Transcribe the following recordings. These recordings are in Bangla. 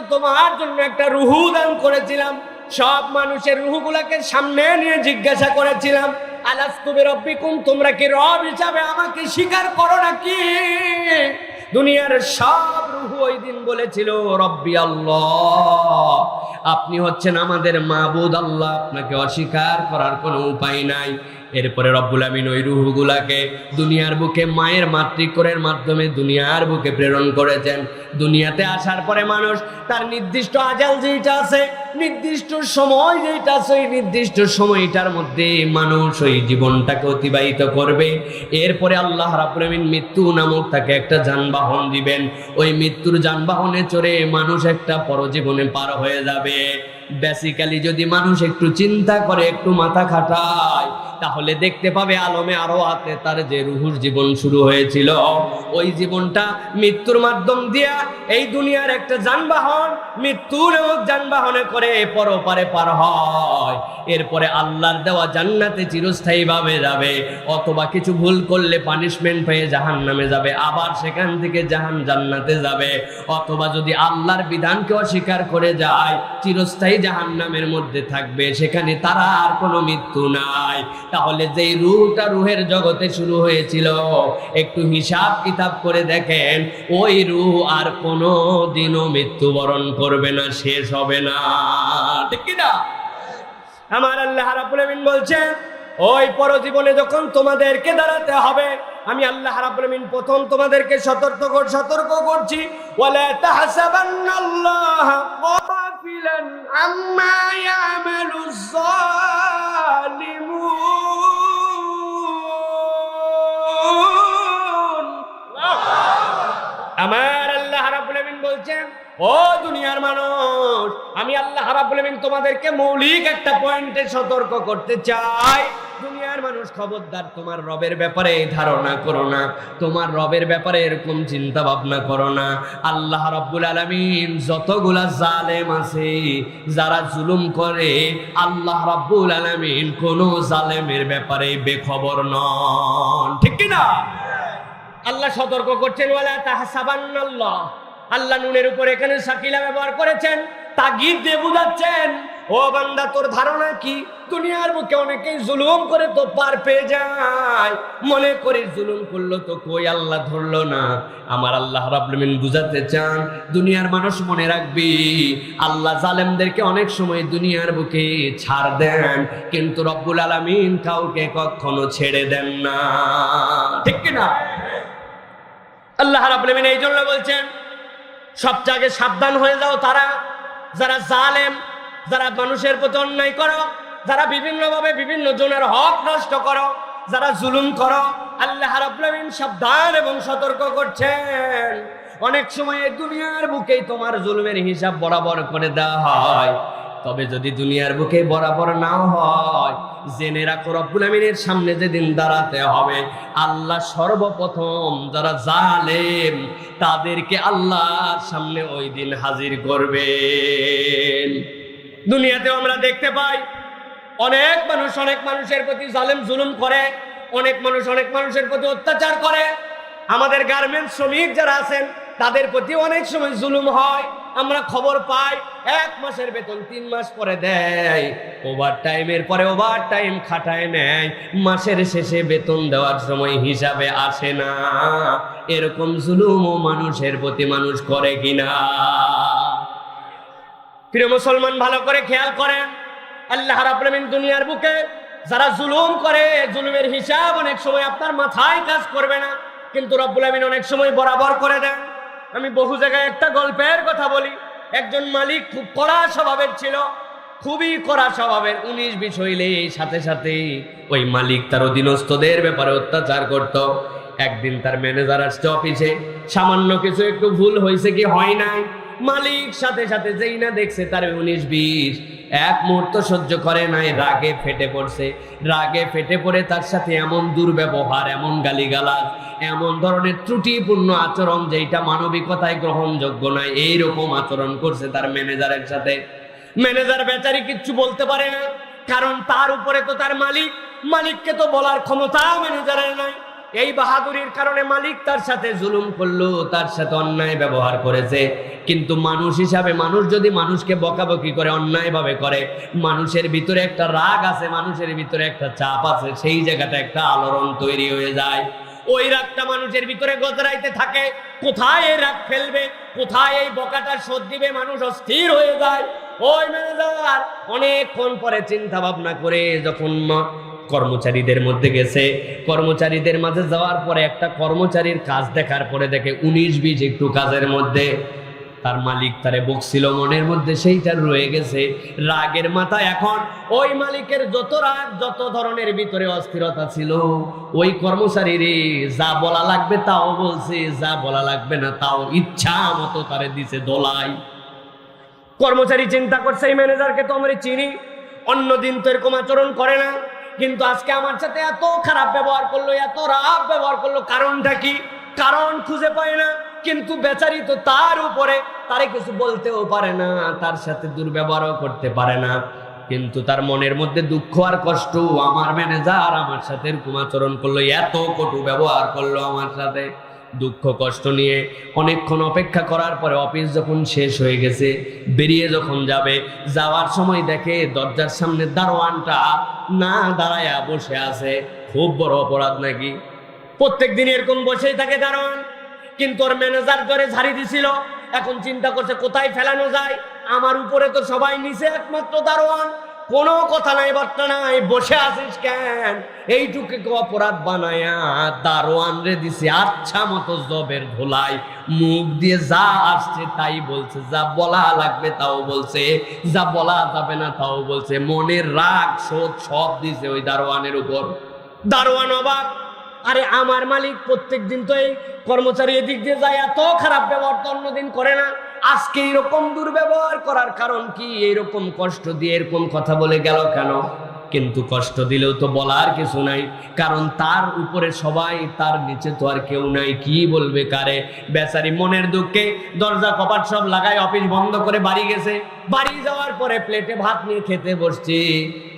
দুনিয়াতে তোমার জন্য একটা রুহু দান করেছিলাম, সব মানুষের রুহুগুলাকে সামনে নিয়ে জিজ্ঞাসা করেছিলাম আলাস্তুবে রব্বিকুম তোমরা কি রব হিসাবে আমাকে স্বীকার করো নাকি? দুনিয়ার সব রুহু ওই দিন বলেছিল, রব্বি আল্লাহ, আপনি হচ্ছেন আমাদের মাবুদ আল্লাহ, আপনাকে অস্বীকার করার কোনো উপায় নাই। এরপরে রব্বুল আমিন ওই রুহুগুলাকে দুনিয়ার বুকে মায়ের মাতৃকরের মাধ্যমে দুনিয়ার বুকে প্রেরণ করেছেন। দুনিয়াতে আসার পরে মানুষ তার নির্দিষ্ট আজাল যেটা আছে, নির্দিষ্ট সময় যেটা আছে, ওই নির্দিষ্ট সময়টার মধ্যে মানুষ ওই জীবনটাকে অতিবাহিত করবে। এরপরে আল্লাহ রাব্বুল আমিন মৃত্যু নামক তাকে একটা যানবাহন দিবেন। ওই মৃত্যুর যানবাহনে চড়ে মানুষ একটা পরজীবনে পার হয়ে যাবে। বেসিক্যালি যদি মানুষ একটু চিন্তা করে, একটু মাথা খাটায় তাহলে দেখতে পাবে আলমে আরও হাতে তার যে রুহুর জীবন শুরু হয়েছিল। ওই জীবনটা মৃত্যুর মাধ্যম দিয়া এই দুনিয়ার একটা যানবাহন মৃত্যু নামক যানবাহনে করে পরপারে পার হয়। এরপরে আল্লাহর দেওয়া জান্নাতে চিরস্থায়ী ভাবে যাবে, অথবা কিছু ভুল করলে পানিশমেন্ট পেয়ে জাহান নামে যাবে, আবার সেখান থেকে জাহান জান্নাতে যাবে। অথবা যদি আল্লাহর বিধানকে অস্বীকার করে যায়, চিরস্থায়ী জাহান নামের মধ্যে থাকবে, সেখানে তারা আর কোনো মৃত্যু নাই। তাহলে যেই রুহটা রুহের জগতে শুরু হয়েছিল, একটু হিসাব কিতাব করে দেখেন, ওই রুহ আর কোনো দিনও মৃত্যুবরণ করবে না, শেষ হবে না। ঠিক না আমার আল্লাহ রাব্বুল আমিন বলছেন, ওই পরজীবনে যখন তোমাদেরকে দাঁড়াতে হবে, আমি আল্লাহ রাব্বুল আমিন প্রথম তোমাদেরকে সতর্ক কর, সতর্ক করছি, ওয়ালা তাহসাবান্নাল্লাহ গাফিলান আম্মা ও দুনিয়ার মানুষ, আমি আল্লাহ রাব্বুল তোমাদেরকে মৌলিক একটা পয়েন্টে সতর্ক করতে চাই। দুনিয়ার মানুষ খবরদার, তোমার রবের ব্যাপারে ধারণা করো না। তোমার রবের ব্যাপারে এরকম চিন্তা ভাবনা করো না। আল্লাহ রাব্বুল আলামিন যতগুলা জালেম আছে, যারা জুলুম করে, আল্লাহ রাব্বুল আলামিন কোন জালেমের ব্যাপারে বেখবর নন। ঠিক কি না আল্লাহ সতর্ক করছেন, ওয়ালা তাহসাবান্নাল্লাহ। আল্লাহ নুনের উপর এখানে সাকিলা ব্যবহার করেছেন, তাগিদ দিয়ে বুঝাচ্ছেন, ও বান্দা, তোর ধারণা কি? দুনিয়ার বুকে অনেকেই জুলুম করে তো পার পেয়ে যায়। মনে করে জুলুম করল তো কই আল্লাহ ধরলো না। আমার আল্লাহ রাবলমিন বুঝাতে চান, দুনিয়ার মানুষ মনে রাখবি, আল্লাহ জালেমদেরকে অনেক সময় দুনিয়ার বুকে ছাড় দেন, কিন্তু রব্বুল আলামিন কাউকে কখনো ছেড়ে দেন না। ঠিক কিনা? আল্লাহ রাব্বুল আমিন এই জন্য বলছেন সবচেয়ে সাবধান হয়ে যাও তারা। যারা জালেম, যারা মানুষের প্রতি অন্যায় করো, যারা বিভিন্নভাবে বিভিন্ন জনের হক নষ্ট করো, যারা জুলুম করো, আল্লাহ রাব্বুল সাবধান এবং সতর্ক করছেন। অনেক সময় দুনিয়ার বুকেই তোমার জুলুমের হিসাব বরাবর করে দেওয়া হয়। তবে যদি দুনিয়ার বুকে বরাবর নাও হয়, জেনে রাখো রব্বুল আমিনের সামনে যেদিন দাঁড়াতে হবে, আল্লাহ সর্বপ্রথম যারা জালেম, তাদেরকে আল্লাহর সামনে ওই দিন হাজির করবেন। দুনিয়াতেও আমরা দেখতে পাই, অনেক মানুষ অনেক মানুষের প্রতি জালেম জুলুম করে, অনেক মানুষ অনেক মানুষের প্রতি অত্যাচার করে। আমাদের গার্মেন্টস শ্রমিক যারা আছেন, তাদের প্রতি অনেক সময় জুলুম হয়। আমরা খবর পাই, এক মাসের বেতন তিন মাস পরে দেয়। ওভার টাইমের পরে ওভার টাইম খাটায় নেয়। মাসের শেষে বেতন দেওয়ার সময় হিসাবে আসে না। এরকম জুলুমও মানুষের প্রতি মানুষ করে কিনা প্রিয় মুসলমান, ভালো করে খেয়াল করেন। আল্লাহ আমিন দুনিয়ার বুকে যারা জুলুম করে, জুলুমের হিসাব অনেক সময় আপনার মাথায় কাজ করবে না। কিন্তু রব্বুল আমিন অনেক সময় বরাবর করে দেন। আমি বহু জায়গায় একটা গল্পের কথা বলি। একজন মালিক খুব কড়া স্বভাবের ছিল, খুবই কড়া স্বভাবের। উনিশ বিশ হইলে সাথে সাথে ওই মালিক তার অধীনস্থদের ব্যাপারে অত্যাচার করত। একদিন তার ম্যানেজার আসছে অফিসে। সামান্য কিছু একটু ভুল হয়েছে কি হয় নাই? মালিক সাথে সাথে যেই না দেখছে তার উনিশ বিশ এক মুহূর্ত সহ্য করে নাই, রাগে ফেটে পড়ছে। রাগে ফেটে পড়ে তার সাথে এমন দুর্ব্যবহার, এমন গালিগালাজ, এমন ধরনের ত্রুটিপূর্ণ আচরণ যেটা মানবিকতায় গ্রহণযোগ্য নয়, এইরকম আচরণ করছে তার ম্যানেজারের সাথে। ম্যানেজার বেচারি কিচ্ছু বলতে পারে না, কারণ তার উপরে তো তার মালিক, মালিককে তো বলার ক্ষমতাও ম্যানেজারের নাই। এই বাহাদুরির কারণে মালিক তার সাথে জুলুম করল, তার সাথে অন্যায় ব্যবহার করেছে। কিন্তু মানুষ হিসাবে মানুষ যদি মানুষকে বকাবকি করে, অন্যায়ভাবে করে, মানুষের ভিতরে একটা রাগ আছে, মানুষের ভিতরে একটা চাপ আছে, সেই জায়গাটা একটা আলোড়ন তৈরি হয়ে যায়। ওই রাগটা মানুষের ভিতরে গজরাইতে থাকে, কোথায় এই রাগ ফেলবে, কোথায় এই বকাটা শোধ দিবে, মানুষ অস্থির হয়ে যায়। ওই ম্যানেজার অনেকক্ষণ পরে চিন্তা ভাবনা করে যখন কর্মচারীদের মধ্যে গেছে। কর্মচারীদের মাঝে যাওয়ার পরে একটা কর্মচারীর কাজ দেখার পরে দেখে উনিশ বিশ একটু কাজের মধ্যে। তার মালিক তারে বকছিল, মনের মধ্যে সেইটা রয়ে গেছে। রাগের মাথা এখন ওই মালিকের যত রাগ, যত ধরনের ভিতরে অস্থিরতা ছিল, ওই কর্মচারীর যা বলা লাগবে তাও বলছে, যা বলা লাগবে না তাও ইচ্ছা মতো তারে দিছে দোলাই। কর্মচারী চিন্তা করছে, এই ম্যানেজারকে তো আমরা চিনি, অন্যদিন তো এরকম আচরণ করে না। কিন্তু আজকে আমার সাথে এত খারাপ ব্যবহার করল, এত রাগ ব্যবহার করল, কারণটা কি? কারণ খুঁজে পায় না, কিন্তু বেচারি তো তার উপরে, তারে কিছু বলতেও পারে না, তার সাথে দুর্ব্যবহারও করতে পারে না। কিন্তু তার মনের মধ্যে দুঃখ আর কষ্ট আমার ম্যানেজার আমার সাথে এরকম আচরণ করল, এত কটু ব্যবহার করল আমার সাথে। দুঃখ, কষ্ট নিয়ে অনেকক্ষণ অপেক্ষা করার পরে অফিস যখন শেষ হয়ে গেছে, বেরিয়ে যখন যাবে, যাওয়ার সময় দেখে দরজার সামনে দারোয়ানটা না দাঁড়ায়া বসে আছে। খুব বড় অপরাধ নাকি? প্রত্যেক দিন এরকম বসেই থাকে দারোয়ান। কিন্তু ওর ম্যানেজার ধরে ঝাড়ি দিছিল। এখন চিন্তা করছে, কোথায় ফেলানো যায়? আমার উপরে তো সবাই নিচে একমাত্র দারোয়ান। কোনো কথা নাই, বার্তা নাই, বসে আছিস কেন? এইটুকে অপরাধ বানায়া দারোয়ান রে দিছে? আচ্ছা মতো জবের ধোলাই, মুখ দিয়ে যা আসছে তাই বলছে, যা বলা লাগবে তাও বলছে, যা বলা যাবে না তাও বলছে। মনের রাগ শোধ সব দিছে ওই দারোয়ানের উপর। দারোয়ান অবাক, আরে আমার মালিক প্রত্যেক দিন তো এই কর্মচারী এদিক দিয়ে যায়, এত খারাপ ব্যবহার তো অন্যদিন করে না। আজকে এরকম দুর্ব্যবহার করার কারণ কি? এরকম কষ্ট দিয়ে এরকম কথা বলে গেল কেন? কিন্তু কষ্ট দিলেও তো বলার কিছু নাই। কারণ তার উপরে সবাই, তার নিচে তো আর কেউ নাই। কি বলবে কারে? বেচারি মনের দুঃখে দরজা কপাট সব লাগায়, অফিস বন্ধ করে বাড়ি গেছে। বাড়ি যাওয়ার পরে প্লেটে ভাত নিয়ে খেতে বসছি।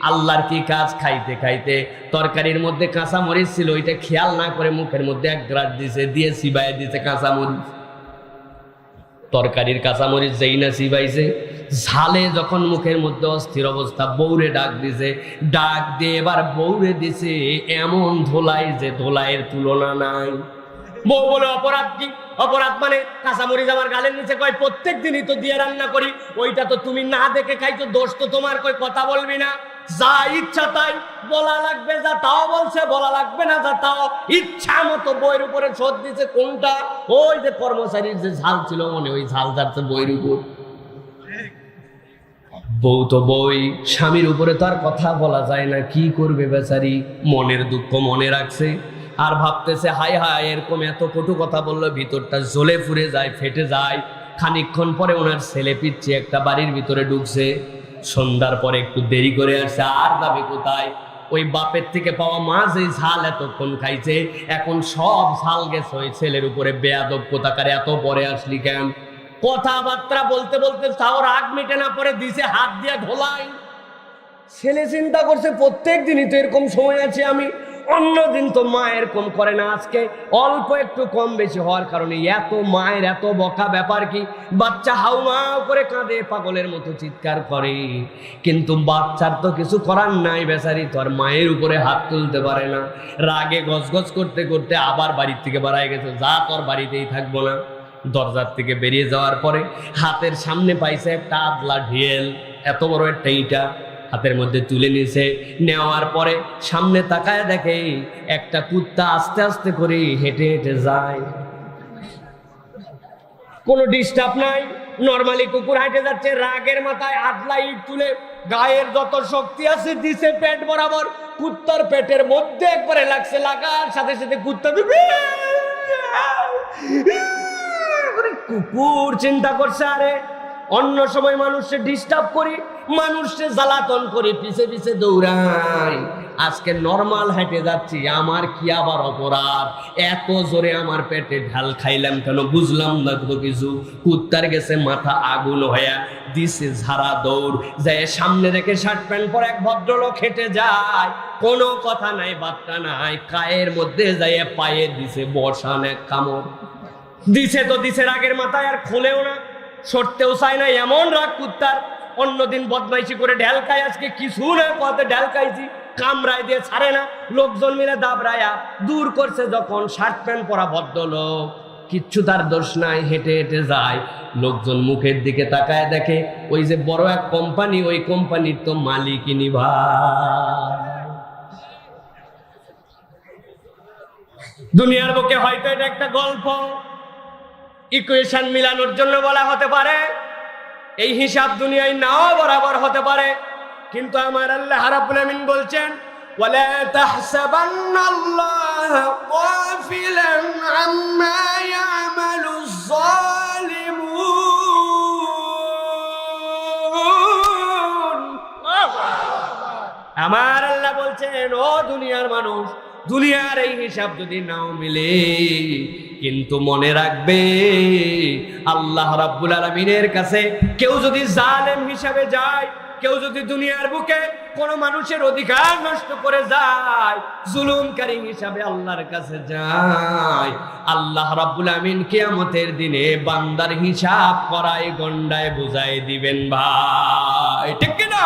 আল্লাহর কি কাজ? খাইতে খাইতে তরকারির মধ্যে কাঁচা মরিচ ছিল, ওইটা খেয়াল না করে মুখের মধ্যে এক গ্রাস দিছে, দিয়ে সিবাই দিছে কাঁচা মরিচ তরকারির কাঁচামরিচ যেই না সিবাইছে ঝালে যখন মুখের মধ্যে অস্থির অবস্থা বৌরে ডাক দিছে, ডাক দিয়ে এবার বৌরে দিছে, এমন ধোলাই যে ধোলাইয়ের তুলনা নাই। বউ বলে, অপরাধ কি? অপরাধ মানে কাঁচামরিচ আমার গালের নিচে কয়, প্রত্যেক দিনই তো দিয়ে রান্না করি, ওইটা তো তুমি না দেখে খাইছো, দোষ তো তোমার কই কথা বলবি না। যা ইচ্ছা তাই বলা লাগবে, যা তাও বলছে বলা লাগবে না, যা তাও ইচ্ছা মতো বইয়ের উপরে শোধ দিছে কোনটা? ওই যে কর্মচারীর যে ঝাল ছিল মনে, ওই ঝাল যাচ্ছে বইয়ের উপর। বউ তো বই, স্বামীর উপরে তো আর কথা বলা যায় না, কি করবে বেচারি? মনের দুঃখ মনে রাখছে। আর ভাবতেছে হাই হাই এরকম এত কটু কথা বলল, ভিতরটা জ্বলে ফুরে যায়, ফেটে যায়। খানিকক্ষণ পরে ওনার ছেলে পিচ্ছে একটা বাড়ির ভিতরে ঢুকছে। সন্ধ্যার পরে একটু দেরি করে আসছে আর যাবে কোথায়? ওই বাপের থেকে পাওয়া মাছ এই ঝাল এতক্ষণ খাইছে, এখন সব ঝাল গেছে ওই ছেলের উপরে, বেয়াদব কোথাকারে, এত পরে আসলি কেন? কথাবার্তা বলতে বলতে তাও রাগ মিটে না, পরে দিছে হাত দিয়ে ঢোলাই ছেলে চিন্তা করছে, প্রত্যেক দিনই তো এরকম সময় আছে আমি। অন্য দিন তো মা এরকম করে না আজকে। অল্প একটু কম বেশি হওয়ার কারণে এত মায়ের এত বকা ব্যাপার কি? বাচ্চা হাউমাউ করে কাঁদে, পাগলের মতো চিৎকার করে। কিন্তু বাচ্চার তো কিছু করার নাই বেচারি, তো আর মায়ের উপরে হাত তুলতে পারে না। রাগে গজগজ করতে করতে আবার বাড়ির থেকে বাড়ায় গেছে, যা তোর বাড়িতেই থাকব না। দরজার থেকে বেরিয়ে যাওয়ার পরে হাতের সামনে পাইছে একটা আদলা ঢিয়েল, এত বড় একটা ইটা। হাতের মধ্যে তুলে নিয়েছে। নেওয়ার পরে সামনে তাকায় দেখে একটা কুত্তা আস্তে আস্তে করে হেঁটে হেঁটে যায়। কোনো ডিস্টার্ব নাই। নর্মালি কুকুর হাঁটে যাচ্ছে, রাগের মাথায় আদলা ইট তুলে গায়ের যত শক্তি আছে দিছে পেট বরাবর। কুত্তার পেটের মধ্যে একবারে লাগছে লাগার, সাথে সাথে কুত্তা করে কুকুর চিন্তা করছে, আরে অন্য সময় মানুষকে ডিস্টার্ব করি। মানুষকে জ্বালাতন করে পিছে পিছে দৌড়াই আজকে নর্মাল হেঁটে যাচ্ছি, আমার কি আবার অপরাধ? এত জোরে আমার পেটে ঢাল খাইলাম কেন? বুঝলাম না তো কিছু কুত্তার গেছে মাথা আগুন হইয়া, দিছে ঝাড়া দৌড়। যায় সামনে রেখে শার্ট প্যান্ট পরে এক ভদ্রলোক হেঁটে যায়। কোনো কথা নাই বার্তা নাই, কায়ের মধ্যে যাই পায়ে দিছে বসান এক কামড়। দিছে তো দিছে রাগের মাথায়, আর খোলেও না। সরতেও চায় না, এমন রাগ কুত্তার। অন্যদিন বদমাইশি করে ঢেলকায় আজকে কিছু না পথে ঢেলকাইছি, কামরায় দিয়ে ছাড়ে না। লোকজন মিলে দাবরায়া দূর করছে যখন শার্ট প্যান্ট পরা ভদ্রলোক। কিচ্ছু তার দোষ নাই, হেঁটে হেঁটে যায়। লোকজন মুখের দিকে তাকায় দেখে ওই যে বড় এক কোম্পানি, ওই কোম্পানির তো মালিকিনি ভাই। দুনিয়ার বুকে হয়তো এটা একটা গল্প। ইকুয়েশন মিলানোর জন্য বলা হতে পারে এই হিসাব দুনিয়ায় নাও বরাবর হতে পারে কিন্তু আমার আল্লাহ রাব্বুল আমিন বলছেন ولا تحسبن الله غافلا عما يعمل الظالمون আমার আল্লাহ বলছেন ও দুনিয়ার মানুষ দুনিয়ার এই হিসাব যদি নাও মিলে কিন্তু মনে রাখবে, আল্লাহ রাব্বুল আলমিনের কাছে কেউ যদি জালেম হিসাবে যায়, কেউ যদি দুনিয়ার বুকে কোন মানুষের অধিকার নষ্ট করে যায়, জুলুমকারী হিসাবে আল্লাহর কাছে যায়, আল্লাহ রাব্বুল আমিন কিয়ামতের দিনে বান্দার হিসাব করায় গন্ডায় বুঝাই দিবেন ভাই। ঠিক কিনা?